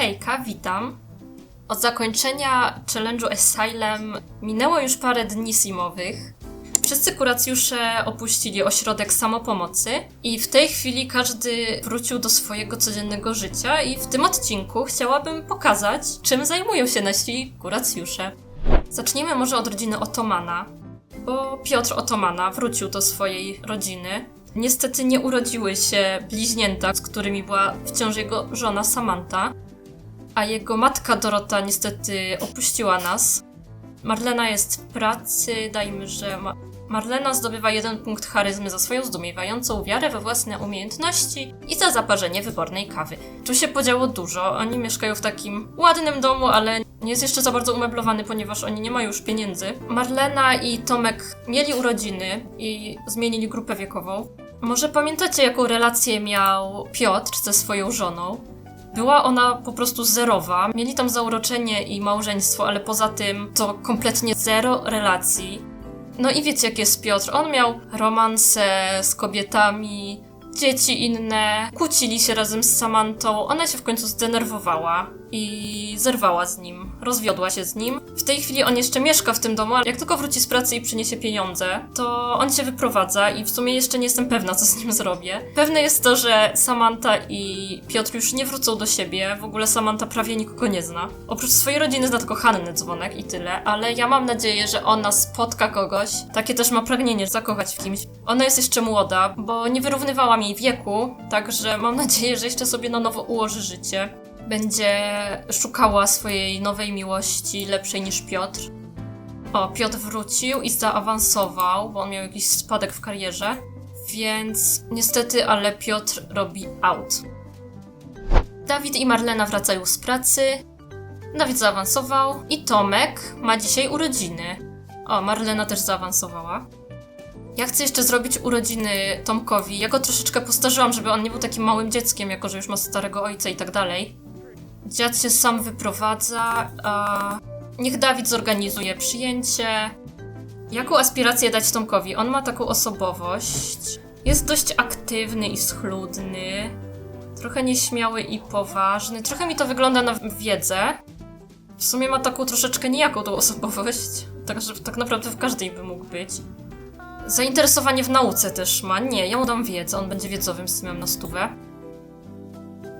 Hejka, witam. Od zakończenia challenge'u Asylum minęło już parę dni simowych. Wszyscy kuracjusze opuścili ośrodek samopomocy i w tej chwili każdy wrócił do swojego codziennego życia i w tym odcinku chciałabym pokazać, czym zajmują się nasi kuracjusze. Zacznijmy może od rodziny Otomana, bo Piotr Otomana wrócił do swojej rodziny. Niestety nie urodziły się bliźnięta, z którymi była wciąż jego żona Samantha, a jego matka Dorota niestety opuściła nas. Marlena jest w pracy, dajmy, że ma... Marlena zdobywa jeden punkt charyzmy za swoją zdumiewającą wiarę we własne umiejętności i za zaparzenie wybornej kawy. Tu się podziało dużo. Oni mieszkają w takim ładnym domu, ale nie jest jeszcze za bardzo umeblowany, ponieważ oni nie mają już pieniędzy. Marlena i Tomek mieli urodziny i zmienili grupę wiekową. Może pamiętacie, jaką relację miał Piotr ze swoją żoną? Była ona po prostu zerowa. Mieli tam zauroczenie i małżeństwo, ale poza tym to kompletnie zero relacji. No i wiecie, jak jest Piotr. On miał romanse z kobietami, dzieci inne, kłócili się razem z Samantą. Ona się w końcu zdenerwowała i zerwała z nim, rozwiodła się z nim. W tej chwili on jeszcze mieszka w tym domu, ale jak tylko wróci z pracy i przyniesie pieniądze, to on się wyprowadza i w sumie jeszcze nie jestem pewna, co z nim zrobię. Pewne jest to, że Samantha i Piotr już nie wrócą do siebie. W ogóle Samantha prawie nikogo nie zna. Oprócz swojej rodziny zna tylko Hannę Dzwonek i tyle, ale ja mam nadzieję, że ona spotka kogoś. Takie też ma pragnienie zakochać w kimś. Ona jest jeszcze młoda, bo nie wyrównywałam jej wieku, także mam nadzieję, że jeszcze sobie na nowo ułoży życie. Będzie szukała swojej nowej miłości, lepszej niż Piotr. O, Piotr wrócił i zaawansował, bo on miał jakiś spadek w karierze. Więc niestety, ale Piotr robi out. Dawid i Marlena wracają z pracy. Dawid zaawansował i Tomek ma dzisiaj urodziny. O, Marlena też zaawansowała. Ja chcę jeszcze zrobić urodziny Tomkowi. Ja go troszeczkę postarzyłam, żeby on nie był takim małym dzieckiem, jako że już ma starego ojca i tak dalej. Dziad się sam wyprowadza, a niech Dawid zorganizuje przyjęcie. Jaką aspirację dać Tomkowi? On ma taką osobowość. Jest dość aktywny i schludny. Trochę nieśmiały i poważny. Trochę mi to wygląda na wiedzę. W sumie ma taką troszeczkę nijaką tą osobowość. Także tak naprawdę w każdej by mógł być. Zainteresowanie w nauce też ma. Nie, ja mu dam wiedzę, on będzie wiedzowym systemem na stówę.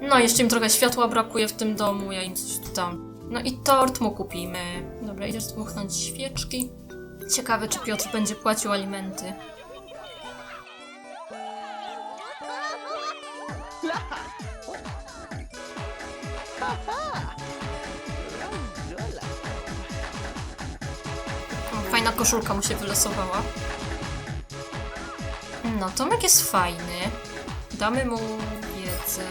No, jeszcze im trochę światła brakuje w tym domu, ja im coś tu. No i tort mu kupimy. Dobra, idziesz dmuchnąć świeczki. Ciekawe, czy Piotr będzie płacił alimenty. Fajna koszulka mu się wylosowała. No, Tomek jest fajny. Damy mu wiedzę.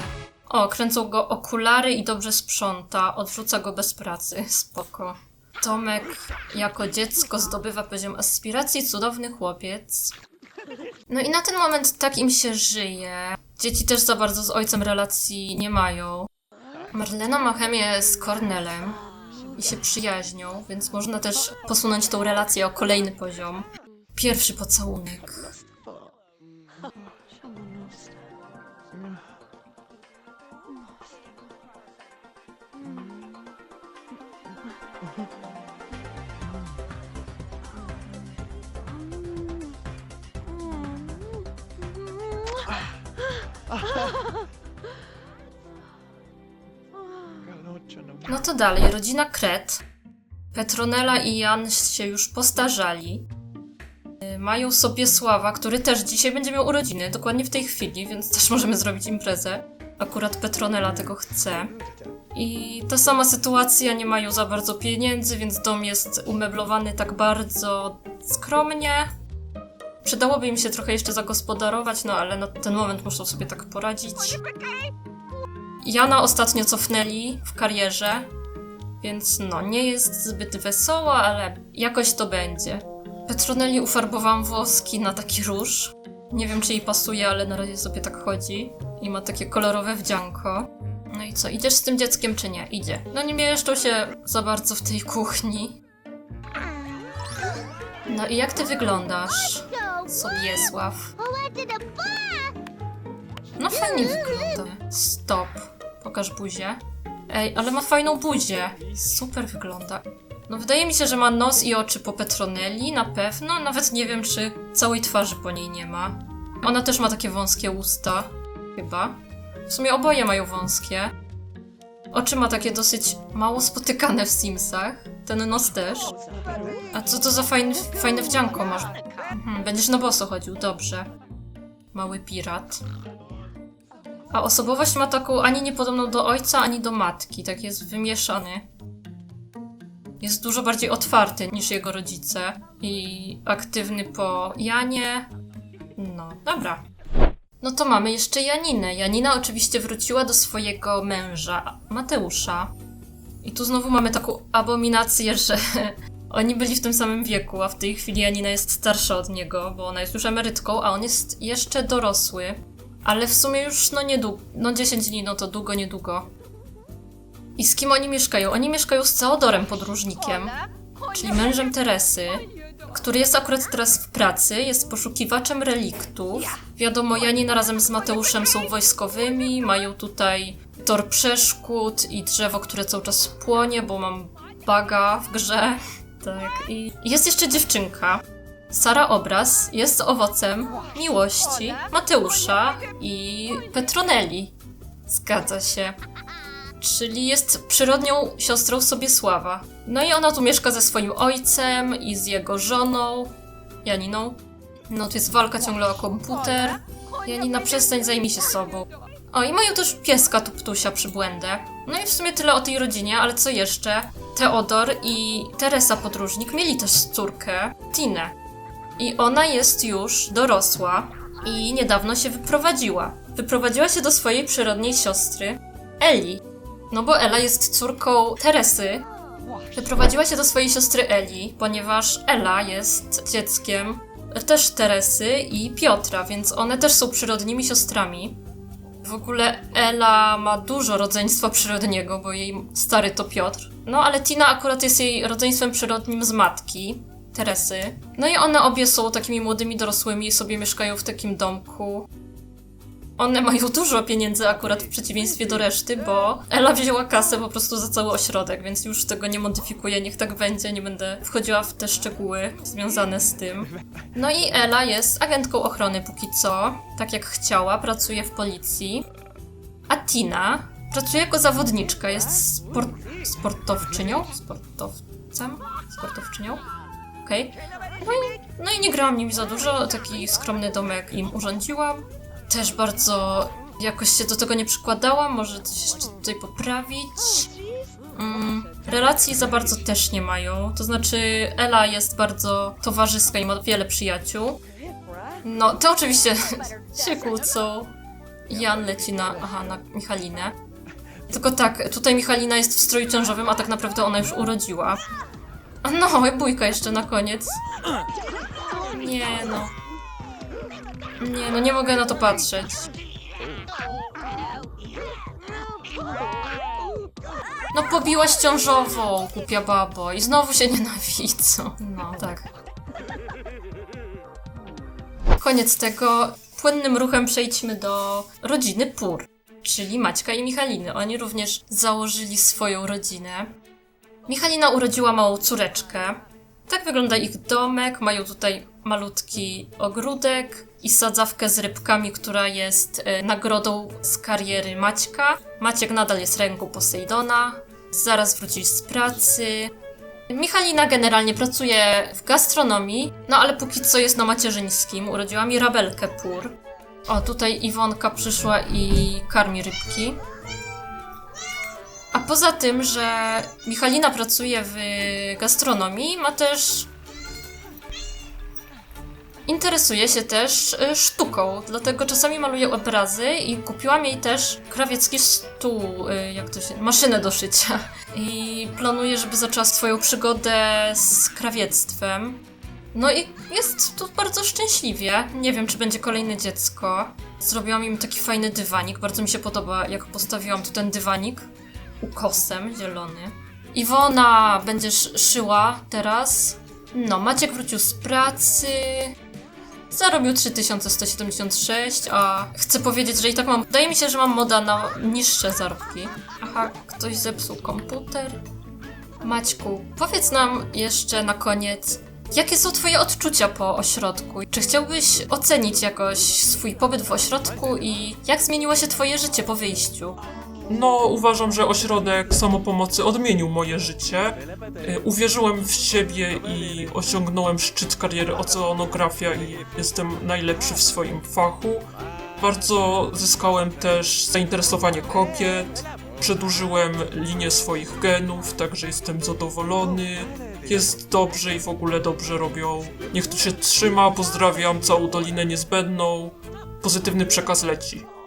O, kręcą go okulary i dobrze sprząta. Odrzuca go bez pracy. Spoko. Tomek jako dziecko zdobywa poziom aspiracji, cudowny chłopiec. No i na ten moment tak im się żyje. Dzieci też za bardzo z ojcem relacji nie mają. Marlena ma chemię z Cornelem i się przyjaźnią, więc można też posunąć tą relację o kolejny poziom. Pierwszy pocałunek. No to dalej, rodzina Kret. Petronela i Jan się już postarzali. Y, Mają sobie Sława, który też dzisiaj będzie miał urodziny, dokładnie w tej chwili, więc też możemy zrobić imprezę. Akurat Petronela tego chce. I ta sama sytuacja, nie mają za bardzo pieniędzy, więc dom jest umeblowany tak bardzo skromnie. Przydałoby im się trochę jeszcze zagospodarować, no ale na ten moment muszą sobie tak poradzić. Jana ostatnio cofnęli w karierze, więc no, nie jest zbyt wesoła, ale jakoś to będzie. Petroneli ufarbowałam włoski na taki róż. Nie wiem, czy jej pasuje, ale na razie sobie tak chodzi. I ma takie kolorowe wdzianko. No i co, idziesz z tym dzieckiem, czy nie? Idzie. No nie mieszczą się za bardzo w tej kuchni. No i jak ty wyglądasz, Sobiesław? No fajnie wygląda. Stop. Pokaż buzię. Ej, ale ma fajną buzię. Super wygląda. No wydaje mi się, że ma nos i oczy po Petronelli, na pewno. Nawet nie wiem, czy całej twarzy po niej nie ma. Ona też ma takie wąskie usta. Chyba. W sumie oboje mają wąskie. Oczy ma takie dosyć mało spotykane w Simsach. Ten nos też. A co to za fajny, fajne wdzianko masz? Mhm, będziesz na boso chodził, dobrze. Mały pirat. A osobowość ma taką ani niepodobną do ojca, ani do matki. Tak jest wymieszany. Jest dużo bardziej otwarty niż jego rodzice. I aktywny po Janie. No, dobra. No to mamy jeszcze Janinę. Janina oczywiście wróciła do swojego męża, Mateusza. I tu znowu mamy taką abominację, że oni byli w tym samym wieku, a w tej chwili Janina jest starsza od niego, bo ona jest już emerytką, a on jest jeszcze dorosły. Ale w sumie już no niedługo, no 10 dni, no to długo, niedługo. I z kim oni mieszkają? Oni mieszkają z Ceodorem podróżnikiem, czyli mężem Teresy, który jest akurat teraz w pracy, jest poszukiwaczem reliktów. Wiadomo, Janina razem z Mateuszem są wojskowymi, mają tutaj tor przeszkód i drzewo, które cały czas płonie, bo mam baga w grze. Tak, i jest jeszcze dziewczynka. Sara Obraz jest owocem miłości Mateusza i Petronelli. Zgadza się. Czyli jest przyrodnią siostrą Sobiesława. No i ona tu mieszka ze swoim ojcem i z jego żoną, Janiną. No to jest walka ciągle o komputer. Janina, przestań, zajmij się sobą. O, i mają też pieska Tuptusia przybłędę. No i w sumie tyle o tej rodzinie, ale co jeszcze? Teodor i Teresa Podróżnik mieli też córkę, Tinę. I ona jest już dorosła i niedawno się wyprowadziła. Wyprowadziła się do swojej przyrodniej siostry, Eli. No bo Ela jest córką Teresy. Wyprowadziła się do swojej siostry Eli, ponieważ Ela jest dzieckiem też Teresy i Piotra, więc one też są przyrodnimi siostrami. W ogóle Ela ma dużo rodzeństwa przyrodniego, bo jej stary to Piotr. No ale Tina akurat jest jej rodzeństwem przyrodnim z matki, Teresy. No i one obie są takimi młodymi dorosłymi i sobie mieszkają w takim domku. One mają dużo pieniędzy akurat w przeciwieństwie do reszty, bo Ela wzięła kasę po prostu za cały ośrodek, więc już tego nie modyfikuję, niech tak będzie, nie będę wchodziła w te szczegóły związane z tym. No i Ela jest agentką ochrony póki co, tak jak chciała, pracuje w policji. A Tina pracuje jako zawodniczka, jest sport sportowczynią? Sportowcem? Sportowczynią? Okej. No, i, no i nie grałam nimi za dużo, taki skromny domek im urządziłam. Też bardzo jakoś się do tego nie przykładałam, może coś jeszcze tutaj poprawić. Mm, relacji za bardzo też nie mają, to znaczy Ela jest bardzo towarzyska i ma wiele przyjaciół. No, te oczywiście się kłócą. Jan leci na, aha, na Michalinę. Tylko tak, tutaj Michalina jest w stroju ciążowym, a tak naprawdę ona już urodziła. No, bójka jeszcze na koniec. Nie no. Nie no, nie mogę na to patrzeć. No pobiłaś ciążową, głupia babo. I znowu się nienawidzą. No, tak. Koniec tego. Płynnym ruchem przejdźmy do rodziny Pur, czyli Maćka i Michaliny. Oni również założyli swoją rodzinę. Michalina urodziła małą córeczkę. Tak wygląda ich domek. Mają tutaj malutki ogródek i sadzawkę z rybkami, która jest e, nagrodą z kariery Maćka. Maciek nadal jest ręką Posejdona. Zaraz wróci z pracy. Michalina generalnie pracuje w gastronomii, no ale póki co jest na macierzyńskim. Urodziła Mirabelkę Pur. O, tutaj Iwonka przyszła i karmi rybki. A poza tym, że Michalina pracuje w gastronomii, ma też. Interesuje się też y, sztuką, dlatego czasami maluje obrazy i kupiłam jej też krawiecki stół, y, jak to się. maszynę do szycia. I planuję, żeby zaczęła swoją przygodę z krawiectwem. No i jest tu bardzo szczęśliwie. Nie wiem, czy będzie kolejne dziecko. Zrobiłam im taki fajny dywanik. Bardzo mi się podoba, jak postawiłam tu ten dywanik ukosem zielony. Iwona będziesz szyła teraz. No, Maciek wrócił z pracy. Zarobił 3176, a chcę powiedzieć, że i tak mam. Wydaje mi się, że mam moda na niższe zarobki. Aha, ktoś zepsuł komputer. Maćku, powiedz nam jeszcze na koniec, jakie są Twoje odczucia po ośrodku? Czy chciałbyś ocenić jakoś swój pobyt w ośrodku i jak zmieniło się Twoje życie po wyjściu? No, uważam, że ośrodek samopomocy odmienił moje życie. Y, Uwierzyłem w siebie i osiągnąłem szczyt kariery oceanografia i jestem najlepszy w swoim fachu. Bardzo zyskałem też zainteresowanie kobiet. Przedłużyłem linię swoich genów, także jestem zadowolony. Jest dobrze i w ogóle dobrze robią. Niech tu się trzyma, pozdrawiam całą Dolinę Niezbędną. Pozytywny przekaz leci.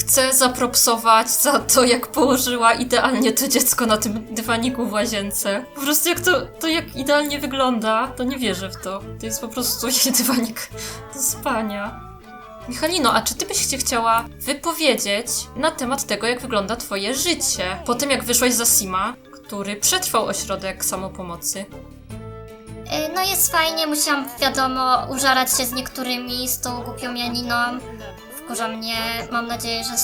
Chcę zapropsować za to, jak położyła idealnie to dziecko na tym dywaniku w łazience. Po prostu jak to, to jak idealnie wygląda, to nie wierzę w to. To jest po prostu jej dywanik do spania. Michalino, a czy ty byś się chciała wypowiedzieć na temat tego, jak wygląda twoje życie? Po tym, jak wyszłaś za Sima, który przetrwał ośrodek samopomocy. Y, No jest fajnie, musiałam wiadomo użarać się z niektórymi, z tą głupią Janiną. Wkurza mnie, mam nadzieję, że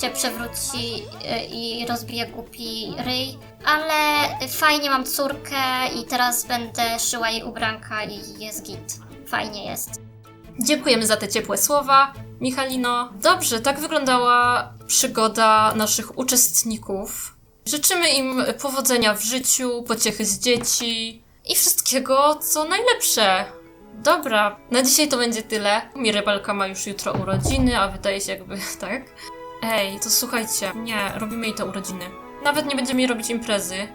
się przewróci y, i rozbije głupi ryj. Ale fajnie mam córkę i teraz będę szyła jej ubranka i jest git. Fajnie jest. Dziękujemy za te ciepłe słowa, Michalino. Dobrze, tak wyglądała przygoda naszych uczestników. Życzymy im powodzenia w życiu, pociechy z dzieci i wszystkiego, co najlepsze. Dobra, na dzisiaj to będzie tyle. Mirabelka ma już jutro urodziny, a wydaje się jakby tak. Ej, to słuchajcie, nie, robimy jej te urodziny. Nawet nie będziemy jej robić imprezy.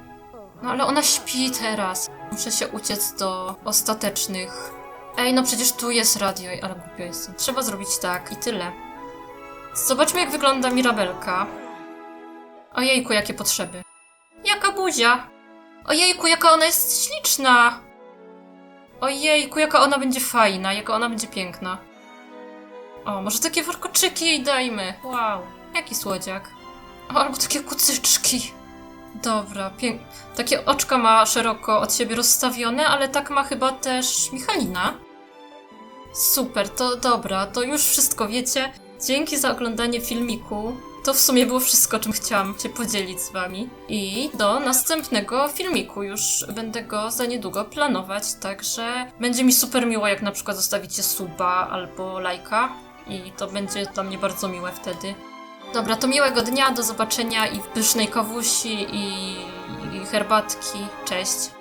No ale ona śpi teraz. Muszę się uciec do ostatecznych Ej, no przecież tu jest radio, ale głupio jest. Trzeba zrobić tak i tyle. Zobaczmy, jak wygląda Mirabelka. Ojejku, jakie potrzeby. Jaka buzia! Ojejku, jaka ona jest śliczna! Ojejku, jaka ona będzie fajna, jaka ona będzie piękna. O, może takie warkoczyki jej dajmy. Wow, jaki słodziak. O, albo takie kucyczki. Dobra, pięknie. Takie oczka ma szeroko od siebie rozstawione, ale tak ma chyba też Michalina. Super, to dobra, to już wszystko wiecie. Dzięki za oglądanie filmiku. To w sumie było wszystko, czym chciałam się podzielić z wami. I do następnego filmiku już będę go za niedługo planować, także będzie mi super miło, jak na przykład zostawicie suba albo lajka. I to będzie dla mnie bardzo miłe wtedy. Dobra, to miłego dnia, do zobaczenia i pysznej kawusi i, i herbatki. Cześć.